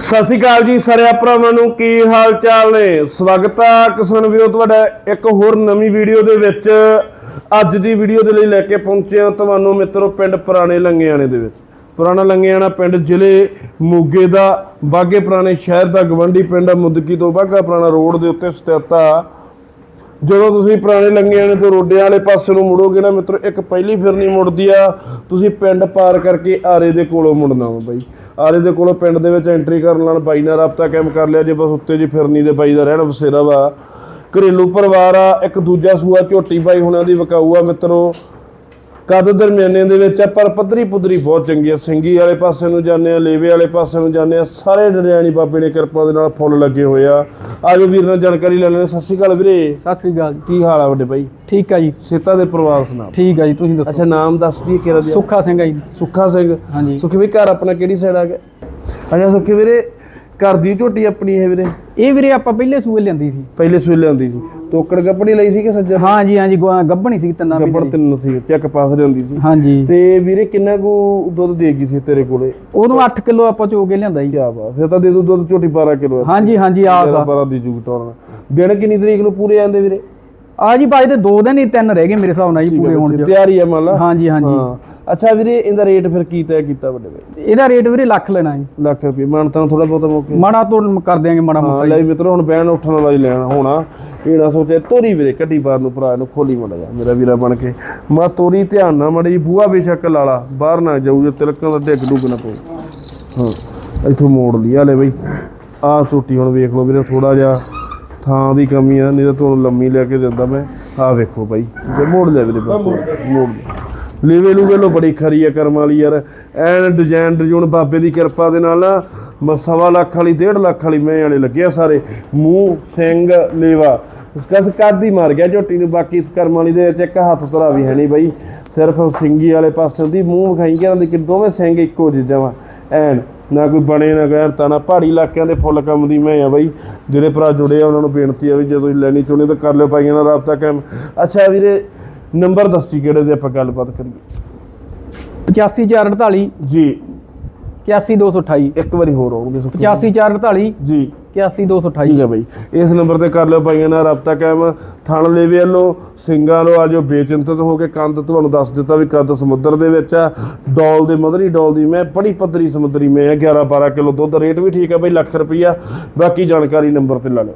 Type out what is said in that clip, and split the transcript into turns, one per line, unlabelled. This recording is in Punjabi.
ਸਤਿ ਸ਼੍ਰੀ ਅਕਾਲ ਜੀ ਸਾਰਿਆਂ ਭਰਾਵਾਂ ਨੂੰ ਕੀ ਹਾਲ ਚਾਲ ਨੇ? ਸਵਾਗਤ ਆ ਕਿਸਾਨ ਵੀਰੋ ਤੁਹਾਡਾ ਇੱਕ ਹੋਰ ਨਵੀਂ ਵੀਡੀਓ ਦੇ ਵਿੱਚ। ਅੱਜ ਦੀ ਵੀਡੀਓ ਦੇ ਲਈ ਲੈ ਕੇ ਪਹੁੰਚੇ ਹਾਂ ਤੁਹਾਨੂੰ ਮਿੱਤਰੋ ਪਿੰਡ ਪੁਰਾਣੇ ਲੰਗਿਆਣੇ ਦੇ ਵਿੱਚ। ਪੁਰਾਣਾ ਲੰਗਿਆਣਾ ਪਿੰਡ ਜ਼ਿਲ੍ਹੇ ਮੋਗੇ ਦਾ ਬਾਗੇ ਪੁਰਾਣੇ ਸ਼ਹਿਰ ਦਾ ਗਵੰਡੀ ਪਿੰਡ ਆ, ਮੁਦਕੀ ਤੋਂ ਬਾਗਾ ਪੁਰਾਣਾ ਰੋਡ ਦੇ ਉੱਤੇ ਸਥਿਤ ਆ। ਜਦੋਂ ਤੁਸੀਂ ਪੁਰਾਣੇ ਲੰਗਿਆਣੇ ਤੋਂ ਰੋਡਿਆਂ ਵਾਲੇ ਪਾਸੇ ਨੂੰ ਮੁੜੋਗੇ ਨਾ ਮਿੱਤਰੋ, ਇੱਕ ਪਹਿਲੀ ਫਿਰਨੀ ਮੁੜਦੀ ਆ, ਤੁਸੀਂ ਪਿੰਡ ਪਾਰ ਕਰਕੇ ਆਰੇ ਦੇ ਕੋਲੋਂ ਮੁੜਨਾ ਵਾ ਬਾਈ। ਆਰੇ ਦੇ ਕੋਲੋਂ ਪਿੰਡ ਦੇ ਵਿੱਚ ਐਂਟਰੀ ਕਰਨ ਨਾਲ ਬਾਈ ਨਾਲ ਰਾਬਤਾ ਕਾਇਮ ਕਰ ਲਿਆ, ਜੇ ਬਸ ਉੱਤੇ ਜੀ ਫਿਰਨੀ ਦੇ ਬਾਈ ਦਾ ਰਹਿਣ ਵਸੇਰਾ ਵਾ। ਘਰੇਲੂ ਪਰਿਵਾਰ ਆ, ਇੱਕ ਦੂਜਾ ਸੂਆ ਝੋਟੀ ਬਾਈ ਹੁਣਾਂ ਦੀ ਵਿਕਾਊ ਆ, ਮਿੱਤਰੋ। ਕਦ ਦਰਮਿਆਨੇ ਦੇ ਵਿੱਚ ਆ ਪਰ ਪੱਧਰੀ ਪੁੱਧਰੀ ਬਹੁਤ ਚੰਗੀ ਆ ਸਿੰਗੀ ਵਾਲੇ ਪਾਸੇ ਨੂੰ ਜਾਂਦੇ ਆ ਲੇਵੇ ਵਾਲੇ ਪਾਸੇ ਨੂੰ ਜਾਂਦੇ ਆ ਸਾਰੇ ਡਰਿਆਣੀ ਬਾਬੇ ਨੇ ਕਿਰਪਾ ਦੇ ਨਾਲ ਫੁੱਲ ਲੱਗੇ ਹੋਏ ਆ। ਆਜੋ ਵੀਰ ਨਾਲ ਜਾਣਕਾਰੀ ਲੈ ਲੈਣੇ ਸਤਿ ਸ਼੍ਰੀ ਅਕਾਲ ਵੀਰੇ।
ਸਤਿ ਸ੍ਰੀ ਅਕਾਲ ਜੀ।
ਕੀ ਹਾਲ ਆ ਵੱਡੇ ਬਾਈ?
ਠੀਕ ਆ ਜੀ।
ਸੇਤਾ ਦੇ ਪਰਿਵਾਰ ਸੁਣਾ
ਠੀਕ ਆ ਜੀ ਤੁਸੀਂ ਦੱਸੋ?
ਅੱਛਾ ਨਾਮ ਦੱਸ ਦਈਏ ਕਿਹੜਾ ਦੀ
ਸੁੱਖਾ ਸਿੰਘ ਆ ਜੀ।
ਸੁੱਖਾ ਸਿੰਘ।
ਹਾਂਜੀ।
ਸੁੱਖੀ ਵੀ ਘਰ ਆਪਣਾ ਕਿਹੜੀ ਸਾਈਡ ਆ ਗਿਆ? ਅੱਛਾ ਸੁੱਖੀ ਵੀਰੇ ਘਰ ਦੀ ਝੋਟੀ ਆਪਣੀ ਹੈ ਵੀਰੇ?
ਇਹ ਵੀਰੇ ਆਪਾਂ ਪਹਿਲੇ ਸੂਏ ਲਿਆਂਦੀ ਸੀ।
ਪਹਿਲੇ ਸੂਈ ਲਿਆਂਦੀ ਸੀ। ਤੋਕੜ ਗੱਪੜੀ ਲਈ ਸੀ ਕਿ ਸੱਜਾ
ਹਾਂ ਜੀ ਹਾਂ ਜੀ ਗੁਆ- ਗੱਭਣੀ ਸੀ ਤਿੰਨਾਂ ਮਹੀਨੇ
ਤਿੰਨ ਸੀ ਚੱਕ ਪਾਸ ਲਿਆਂਦੀ ਸੀ।
ਹਾਂ ਜੀ
ਤੇ ਵੀਰੇ ਕਿੰਨਾ ਕੁ ਦੁੱਧ ਦੇਗੀ ਸੀ ਤੇਰੇ ਕੋਲੇ?
ਉਦੋਂ 8 ਕਿਲੋ ਆਪਾਂ ਚੋ ਕੇ ਲਿਆਂਦਾ ਜੀ।
ਕੀ ਬਾਤ ਫਿਰ ਤਾਂ ਦੇ ਦੂ ਦੁੱਧ ਝੋਟੀ 12 ਕਿਲੋ
ਹਾਂ ਜੀ ਹਾਂ ਜੀ ਆ। ਸਾ
12 ਦੀ ਜੂਗ ਟੋਰਨ ਦਿਨ ਕਿੰਨੀ ਤਰੀਕ ਨੂੰ ਪੂਰੇ ਆਂਦੇ ਵੀਰੇ?
ਆ ਜੀ ਤੇ ਦੋ ਦਿਨ ਹੀ ਤਿੰਨ ਰਹਿ ਗਏ ਮੇਰੇ ਹਿਸਾਬ ਨਾਲ ਜੀ ਪੂਰੇ ਹੋਣ ਚ
ਤਿਆਰੀ ਆ ਮੰਨ ਲਾ।
ਹਾਂ ਜੀ ਹਾਂ ਜੀ
ਹਾਂ। ਅੱਛਾ ਵੀਰੇ ਇਹਦਾ ਰੇਟ ਫਿਰ ਕੀ ਤੈਅ ਕੀਤਾ ਵੱਡੇ ਬਾਈ?
ਇਹਦਾ ਰੇਟ ਵੀਰੇ ਲੱਖ ਲੈਣਾ ਜੀ।
ਲੱਖ ਰੁਪਏ। ਮਾਨਤਾ ਥੋੜਾ ਬਹੁਤਾ ਮੌਕੇ।
ਮਾੜਾ ਤੋਂ ਕਰ ਦਿਆਂਗੇ ਮਾੜਾ
ਹਾਂ
ਮੋਟਾ
ਲੈ ਮਿੱਤਰੋ ਹੁਣ ਬੈਣ ਉੱਠਣ ਵਾਲਾ ਹੀ ਲੈਣਾ ਹੋਣਾ। ਇਹ ਨਾ ਸੋਚੇ ਤੋਰੀ ਵੀਰੇ ਕੱਢੀ ਬਾਹਰ ਨੂੰ ਭਰਾ ਨੂੰ ਖੋਲੀ ਮੜਾ ਜਾ ਮੇਰਾ ਵੀਰਾ ਬਣ ਕੇ। ਮਾ ਤੋਰੀ ਧਿਆਨ ਨਾਲ ਮੜੀ ਬੂਆ ਬੇਸ਼ੱਕ ਲਾਲਾ ਬਾਹਰ ਨਾ ਜਾਊ ਜੇ ਤਿਲਕਾਂ ਦਾ ਡਿੱਗ ਡੁੱਗ ਨਾ ਪਊ ਹਾਂ ਇੱਥੋਂ ਮੋੜ ਲਈ ਆ ਲੈ ਬਈ। ਆਹ ਟੁੱਟੀ ਹੁਣ ਵੇਖ ਲਓ ਵੀਰੇ ਥੋੜਾ ਜਿਹਾ ਥਾਂ ਦੀ ਕਮੀ ਆ ਨਹੀਂ ਤਾਂ ਤੁਹਾਨੂੰ ਲੰਮੀ ਲੈ ਕੇ ਦਿੰਦਾ ਮੈਂ। ਆਹ ਵੇਖੋ ਬਾਈ ਤੇ ਮੋੜ ਲੈ ਵੀਰੇ ਮੋੜ ਲਿਆ। ਲੇਵੇ ਲੂਵੇ ਲੋ ਬੜੀ ਖਰੀ ਆ ਕਰਮ ਵਾਲੀ ਯਾਰ। ਐਨ ਡਿਜ਼ਾਈਨ ਡਿਜ਼ਾਈਨ ਬਾਬੇ ਦੀ ਕਿਰਪਾ ਦੇ ਨਾਲ ਨਾ ਸਵਾ ਲੱਖ ਵਾਲੀ, ਡੇਢ ਲੱਖ ਵਾਲੀ ਮੈਂ ਵਾਲੇ ਲੱਗੇ ਆ ਸਾਰੇ। ਮੂੰਹ ਸਿੰਘ ਲੇਵਾ। ਕਸ ਕਾਦੀ ਮਾਰ ਗਿਆ ਝੋਟੀ ਨੂੰ, ਬਾਕੀ ਇਸ ਕਰਮ ਵਾਲੀ ਦੇ ਵਿੱਚ ਇੱਕ ਹੱਥ ਧਰਾ ਵੀ ਹੈ ਨਹੀਂ ਬਾਈ। ਸਿਰਫ ਸਿੰਗੀ ਵਾਲੇ ਪਾਸੇ ਦੀ ਮੂੰਹ ਵਿਖਾਈ ਗਿਆ ਦੀ ਕਿ ਦੋਵੇਂ ਸਿੰਘ ਇੱਕੋ ਜਿਹਾ ਵਾ ਐਨ, ਨਾ ਕੋਈ ਬਣੇ, ਨਾ ਗੈਰ ਤਾਂ ਨਾ ਪਹਾੜੀ ਇਲਾਕਿਆਂ ਦੇ ਫੁੱਲ ਕੰਮ ਦੀ ਮੈਂ ਆ ਬਾਈ। ਜਿਹੜੇ ਭਰਾ ਜੁੜੇ ਆ, ਉਹਨਾਂ ਨੂੰ ਬੇਨਤੀ ਆ ਵੀ ਜਦੋਂ ਤੁਸੀਂ ਲੈਣੀ ਚਾਹੁੰਦੇ ਤਾਂ ਕਰ ਲਿਓ ਪਾਈਆਂ ਨਾਲ ਰਾਬਤਾ ਕਾਇਮ। ਅੱਛਾ ਵੀਰੇ ਨੰਬਰ ਦੱਸੀ ਕਿਹੜੇ ਦੇ ਆਪਾਂ ਗੱਲਬਾਤ ਕਰੀਏ?
85448
ਜੀ।
81228
ਇੱਕ ਵਾਰੀ ਹੋਰ ਆਉਣਗੇ ਸੁੱਖੀ
85448
ਜੀ।
81228
ਠੀਕ ਹੈ ਬਾਈ। ਇਸ ਨੰਬਰ ਤੇ ਕਰ ਲਿਓ ਪਾਈਆਂ ਨਾਲ ਰਾਬਤਾ ਕਾਇਮ। ਥਣ ਲੇਵੇ ਵੱਲੋਂ ਸਿੰਘਾਂ ਲੋ ਆਜੋ ਬੇਚਿੰਤਤ ਹੋ ਕੇ ਕੰਦ ਤੁਹਾਨੂੰ ਦੱਸ ਦਿੱਤਾ ਵੀ ਕੰਦ ਸਮੁੰਦਰ ਦੇ ਵਿੱਚ ਆ। ਡੋਲ ਦੇ ਮਧਰੀ ਡੋਲ ਦੀ ਮੈਂ ਬੜੀ ਪੱਧਰੀ ਸਮੁੰਦਰੀ ਮੈਂ 11 12 ਕਿਲੋ ਦੁੱਧ ਰੇਟ ਵੀ ਠੀਕ ਹੈ ਬਾਈ ਲੱਖ ਰੁਪਈਆ। ਬਾਕੀ ਜਾਣਕਾਰੀ ਨੰਬਰ ਤੇ ਲਾ ਲਓ।